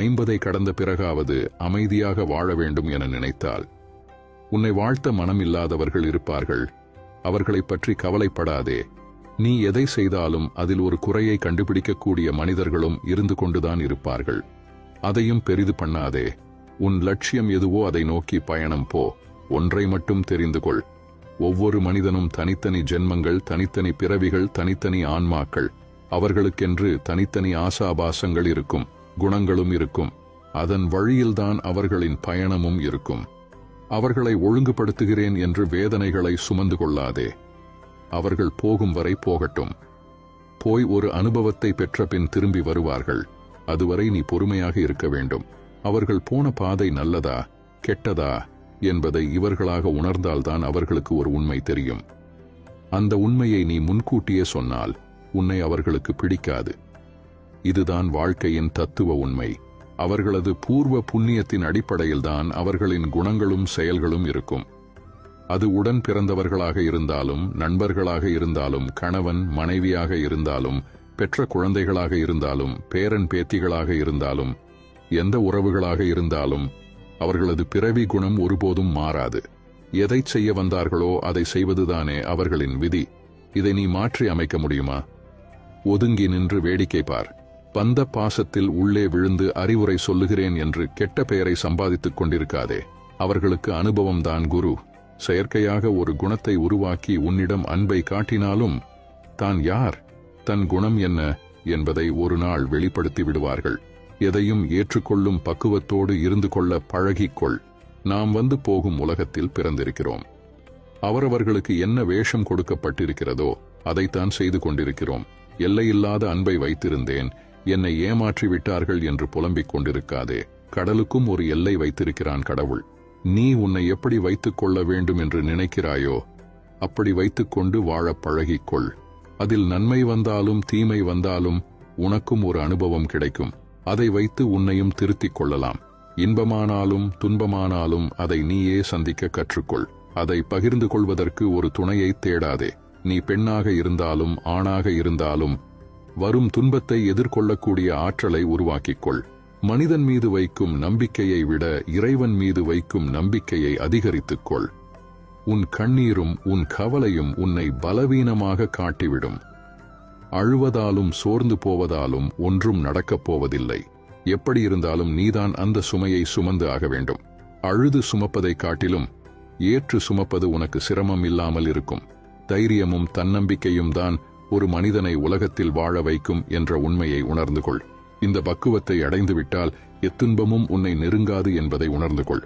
ஐம்பதை கடந்த பிறகாவது அமைதியாக வாழ வேண்டும் என நினைத்தால் உன்னை வாழ்த்த மனமில்லாதவர்கள் இருப்பார்கள். அவர்களைப் பற்றி கவலைப்படாதே. நீ எதை செய்தாலும் அதில் ஒரு குறையை கண்டுபிடிக்கக்கூடிய மனிதர்களும் இருந்து கொண்டுதான் இருப்பார்கள். அதையும் பெரிது பண்ணாதே. உன் லட்சியம் எதுவோ அதை நோக்கி பயணம் போ. ஒன்றை மட்டும் தெரிந்து கொள். ஒவ்வொரு மனிதனும் தனித்தனி ஜென்மங்கள் தனித்தனி பிறவிகள் தனித்தனி ஆன்மாக்கள். அவர்களுக்கென்று தனித்தனி ஆசாபாசங்கள் இருக்கும். குணங்களும் இருக்கும். அதன் வழியில்தான் அவர்களின் பயணமும் இருக்கும். அவர்களை ஒழுங்குபடுத்துகிறேன் என்று வேதனைகளை சுமந்து கொள்ளாதே. அவர்கள் போகும் வரை போகட்டும். போய் ஒரு அனுபவத்தை பெற்ற பின் திரும்பி வருவார்கள். அதுவரை நீ பொறுமையாக இருக்க வேண்டும். அவர்கள் போன பாதை நல்லதா கெட்டதா என்பதை இவர்களாக உணர்ந்தால்தான் அவர்களுக்கு ஒரு உண்மை தெரியும். அந்த உண்மையை நீ முன்கூட்டியே சொன்னால் உன்னை அவர்களுக்கு பிடிக்காது. இதுதான் வாழ்க்கையின் தத்துவ உண்மை. அவர்களது பூர்வ புண்ணியத்தின் அடிப்படையில்தான் அவர்களின் குணங்களும் செயல்களும் இருக்கும். அது உடன் பிறந்தவர்களாக இருந்தாலும் நண்பர்களாக இருந்தாலும் கணவன் மனைவியாக இருந்தாலும் பெற்ற குழந்தைகளாக இருந்தாலும் பேரன் பேத்திகளாக இருந்தாலும் எந்த உறவுகளாக இருந்தாலும் அவர்களது பிறவி குணம் ஒருபோதும் மாறாது. எதை செய்ய வந்தார்களோ அதை செய்வதுதானே அவர்களின் விதி. இதை நீ மாற்றி அமைக்க முடியுமா? ஒதுங்கி நின்று வேடிக்கை பார். பந்த பாசத்தில் உள்ளே விழுந்து அறிவுரை சொல்லுகிறேன் என்று கெட்ட பெயரை சம்பாதித்துக் கொண்டிருக்காதே. அவர்களுக்கு அனுபவம்தான் குரு. செயற்கையாக ஒரு குணத்தை உருவாக்கி உன்னிடம் அன்பை காட்டினாலும் தான் யார்? தன் குணம் என்ன? என்பதை ஒரு நாள் வெளிப்படுத்தி விடுவார்கள். எதையும் ஏற்றுக்கொள்ளும் பக்குவத்தோடு இருந்து கொள்ள பழகிக்கொள். நாம் வந்து போகும் உலகத்தில் பிறந்திருக்கிறோம். அவரவர்களுக்கு என்ன வேஷம் கொடுக்கப்பட்டிருக்கிறதோ அதைத்தான் செய்து கொண்டிருக்கிறோம். எல்லையில்லாத அன்பை வைத்திருந்தேன். என்னை ஏமாற்றி விட்டார்கள் என்று புலம்பிக் கொண்டிருக்காதே. கடலுக்கும் ஒரு எல்லை வைத்திருக்கிறான் கடவுள். நீ உன்னை எப்படி வைத்துக் கொள்ள வேண்டும் என்று நினைக்கிறாயோ அப்படி வைத்துக்கொண்டு வாழப் பழகிக்கொள். அதில் நன்மை வந்தாலும் தீமை வந்தாலும் உனக்கும் ஒரு அனுபவம் கிடைக்கும். அதை வைத்து உன்னையும் திருத்திக் கொள்ளலாம். இன்பமானாலும் துன்பமானாலும் அதை நீயே சந்திக்க கற்றுக்கொள். அதை பகிர்ந்து கொள்வதற்கு ஒரு துணையை தேடாதே. நீ பெண்ணாக இருந்தாலும் ஆணாக இருந்தாலும் வரும் துன்பத்தை எதிர்கொள்ளக்கூடிய ஆற்றலை உருவாக்கிக்கொள். மனிதன் மீது வைக்கும் நம்பிக்கையை விட இறைவன் மீது வைக்கும் நம்பிக்கையை அதிகரித்துக் கொள் உன் கண்ணீரும் உன் கவலையும் உன்னை பலவீனமாக காட்டிவிடும். அழுவதாலும் சோர்ந்து போவதாலும் ஒன்றும் நடக்கப் போவதில்லை. எப்படி இருந்தாலும் நீதான் அந்த சுமையை சுமந்து ஆக வேண்டும். அழுது சுமப்பதைக் காட்டிலும் ஏற்று சுமப்பது உனக்கு சிரமம் இல்லாமல் இருக்கும். தைரியமும் தன்னம்பிக்கையும் தான் ஒரு மனிதனை உலகத்தில் வாழ வைக்கும் என்ற உண்மையை உணர்ந்து கொள் இந்த பக்குவத்தை அடைந்துவிட்டால் எத்துன்பமும் உன்னை நெருங்காது என்பதை உணர்ந்து கொள்